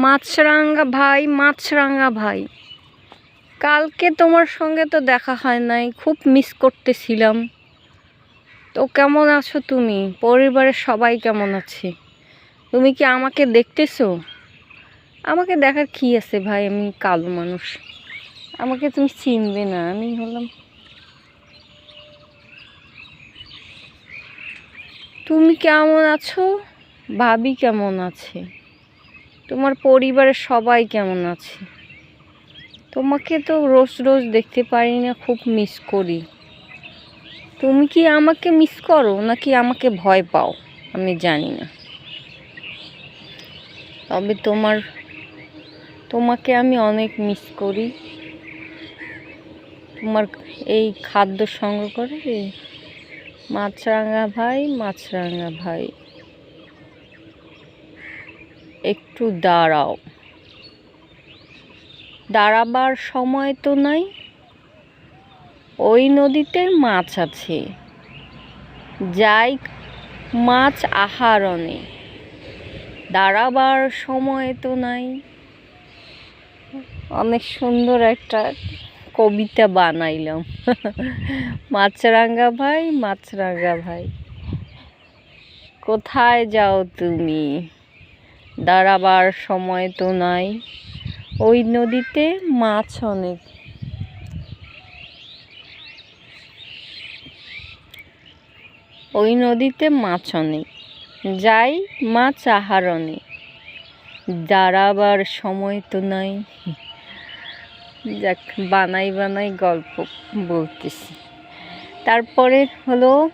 মাছরাঙ্গা ভাই মাছরাঙ্গা ভাই। কালকে তোমার সঙ্গে তো দেখা হয় নাই, খুব মিস করতেছিলাম। তো কেমন আছো তুমি? পরিবারের সবাই কেমন আছে? তুমি কি আমাকে দেখতেছো? আমাকে দেখার কি আছে ভাই? আমি কালো মানুষ। আমাকে তুমি চিনবে না। আমি হলাম তুমি কেমন আছো? ভাবি কেমন আছে? তোমার পরিবারের সবাই কেমন আছে? তোমাকে তো রোজ রোজ দেখতে পারি না, খুব মিস করি। তুমি কি আমাকে মিস করো, নাকি আমাকে ভয় পাও? আমি জানি না। তবে তোমার, তোমাকে আমি অনেক মিস করি। তোমার এই খাদ্য সংগ্রহ করে মাছরাঙা ভাই মাছরাঙা ভাই। একটু দাঁড়াও। দাঁড়াবার সময় তো নাই। ওই নদীতে মাছ আছে। যাই মাছ আহারণে। দাঁড়াবার সময় তো নাই। অনেক সুন্দর একটা কবিতা বানাইলাম। মাছরাঙ্গা ভাই মাছরাঙ্গা ভাই। কোথায় যাও তুমি? দাঁড়াবার সময় তো নাই। ওই নদীতে মাছ অনেক। ওই নদীতে মাছ অনেক। যাই, মাছ আহার আহারণে দাঁড়াবার সময় তো নাই। যাক, বানাই বানাই গল্প বলতেছি। তারপরে হলো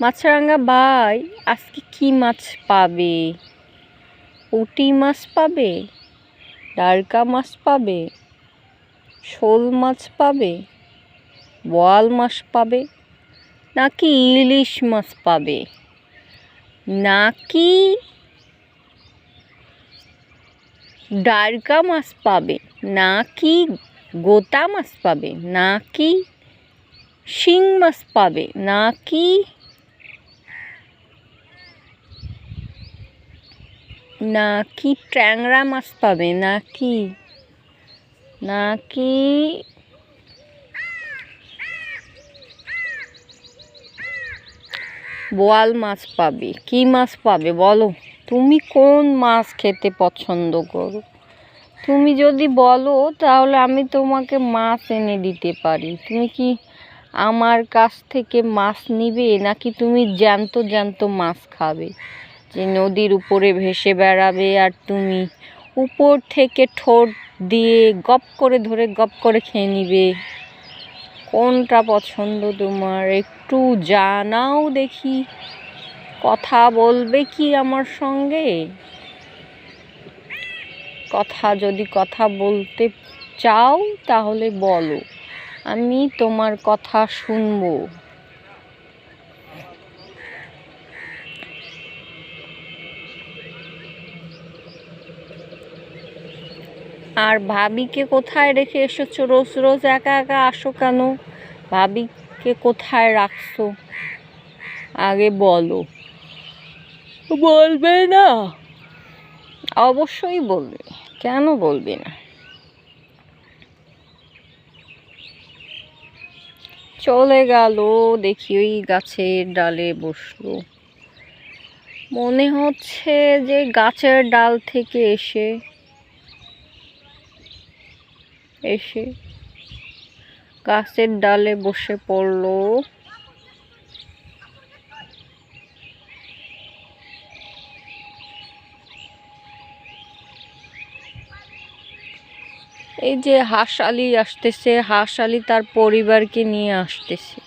মাছরাঙ্গা ভাই, আজকে কি মাছ পাবে? পুঁটি মাছ পাবে, ডারকা মাছ পাবে, শোল মাছ পাবে, বোয়াল মাছ পাবে, নাকি ইলিশ মাছ পাবে, নাকি ডারকা মাছ পাবে, নাকি গোতা মাছ পাবে, নাকি শিং মাছ পাবে, নাকি নাকি ট্যাংরা মাছ পাবে? নাকি নাকি বোয়াল মাছ পাবে। কি মাছ পাবে বলো? তুমি কোন মাছ খেতে পছন্দ করো? তুমি যদি বলো, তাহলে আমি তোমাকে মাছ এনে দিতে পারি। তুমি কি আমার কাছ থেকে মাছ নিবে, নাকি তুমি জ্যান্ত জ্যান্ত মাছ খাবে? যে নদীর উপরে ভেসে বেড়াবে আর তুমি উপর থেকে ঠোঁট দিয়ে গপ করে ধরে গপ করে খেয়ে নিবে। কোনটা পছন্দ তোমার? একটু জানাও দেখি। কথা বলবে কি আমার সঙ্গে? কথা যদি কথা বলতে চাও তাহলে বলো। আমি তোমার কথা শুনব। আর ভাবিকে কোথায় রেখে এসেছ? রোজ রোজ একা একা আসো কেন? ভাবিকে কোথায় রাখছো? আগে বলো। বলবে না। অবশ্যই বলবে। কেন বলবে না? চলে গেল, দেখি ওই গাছের ডালে বসল। মনে হচ্ছে যে গাছের ডাল থেকে এসে এসে গাছের ডালে বসে পড়ল। এই যে হাঁস আলি আসতেছে, হাঁস আলি তার পরিবারকে নিয়ে আসতেছে।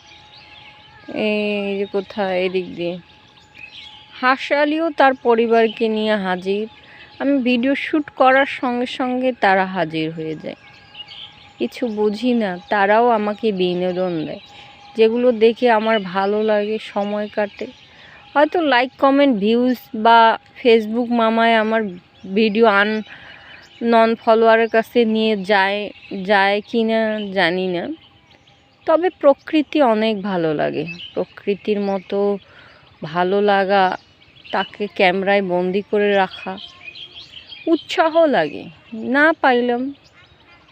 এই যে কোথায়, এদিক দিয়ে। হাঁস আলিও তার পরিবারকে নিয়ে হাজির। আমি ভিডিও শ্যুট করার সঙ্গে সঙ্গে তারা হাজির হয়ে যায়। কিছু বুঝি না, তারাও আমাকে বিনোদন দেয়। যেগুলো দেখে আমার ভালো লাগে, সময় কাটে। হয়তো লাইক কমেন্ট ভিউজ বা ফেসবুক মামায় আমার ভিডিও আন নন ফলোয়ারের কাছে নিয়ে যায় যায় কি না জানি না। তবে প্রকৃতি অনেক ভালো লাগে। প্রকৃতির মতো ভালো লাগা, তাকে ক্যামেরায় বন্দি করে রাখা, উৎসাহ লাগে। না পাইলাম।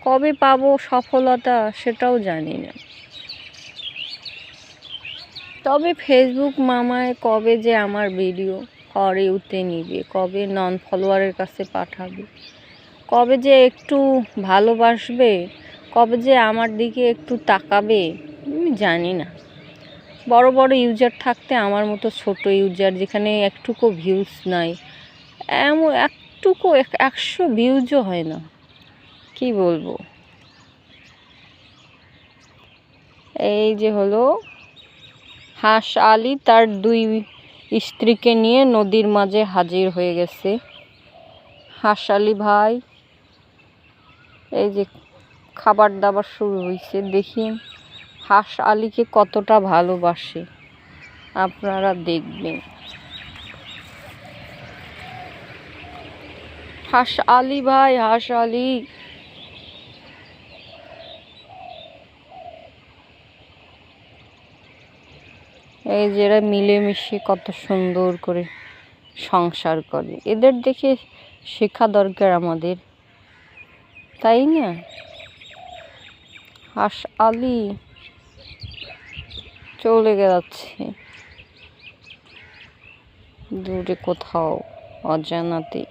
কবে পাবো সফলতা সেটাও জানি না। তবে ফেসবুক মামায় কবে যে আমার ভিডিও করে উঠে নিবে, কবে নন ফলোয়ারের কাছে পাঠাবে, কবে যে একটু ভালোবাসবে, কবে যে আমার দিকে একটু তাকাবে, আমি জানি না। বড় বড় ইউজার থাকতে আমার মতো ছোট ইউজার যেখানে একটুকু ভিউজ নাই, এমন একটুকু এক- একশো ভিউজও হয় না। কি বলব? এই যে হলো হাঁস আলী তার দুই স্ত্রীকে নিয়ে নদীর মাঝে হাজির হয়ে গেছে। হাঁস আলী ভাই, এই যে খাবার দাবার শুরু হয়েছে দেখি হাঁস আলীকে কতটা ভালোবাসে। আপনারা দেখবেন। হাঁস আলী ভাই, হাঁস আলী। এই যে এরা মিলেমিশে কত সুন্দর করে সংসার করে। এদের দেখে শেখা দরকার আমাদের। তাই না? হাঁস আলি চলে গেছে। দূরে কোথাও অজানাতে।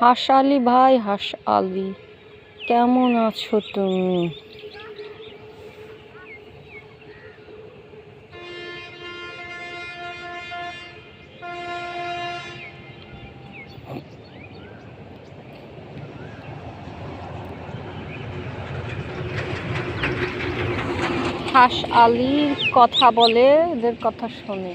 হাস আলি ভাই, হাঁস আলি, কেমন আছো তুমি? হাঁস আলীর কথা বলে এদের কথা শোনে।